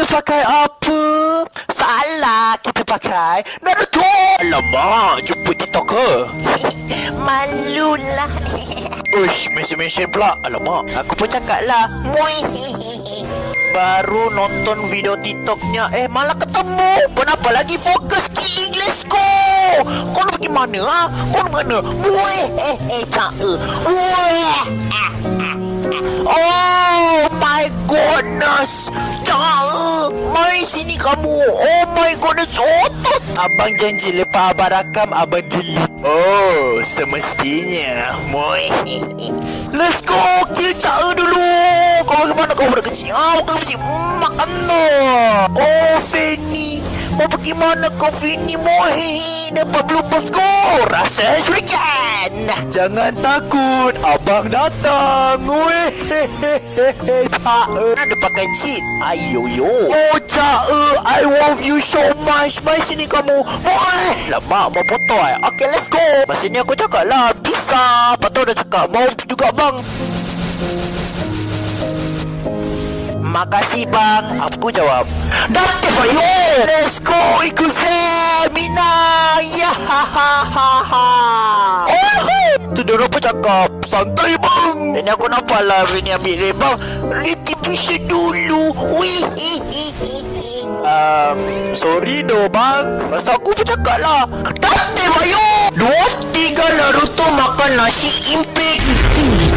Kita pakai apa? Salah kita pakai Naruto. Alamak Jumpa TikToker Malulah. Uish Mention-mention pula. Alamak. Aku pun cakap lah. Baru nonton video TikToknya Eh malah ketemu. Kenapa lagi? Fokus killing Let's go. Kau nak pergi mana ha? Kau nak mana? Weh eh eh cak eh. Oh my goodness sini kamu. Oh my goodness. Otot Abang janji lepas abang rakam Abang delete Oh Semestinya. Moi. Let's go. Kill eh dulu. Kau bagaimana? Kau budak kecil. Ah bukan kecil. Hmm, Makan no Oh Fanny Mau pergi mana kau Fanny Mohi? Dapat blue score Rasa syurikan Jangan takut Abang datang. Tak Ada pakai cheat. Ayo yo. Oh Cak I love you so much. Mari sini kamu. Moh Lama mau potong eh? Okay let's go. Masa ni aku cakap lah Bisa. Lepas tu dah cakap Mau juga bang Makasih bang. Aku jawab? Dati Fayo Let's go Ikut saya Mina Ya ha ha ha ha. Tu dia apa cakap Santai bang. Ini aku nampak lah Ini ambil dia bang Rectification dulu. Wih Um, sorry doh bang. Pasal aku pun cakap lah Dati Fayo Dua tiga Naruto makan nasi impit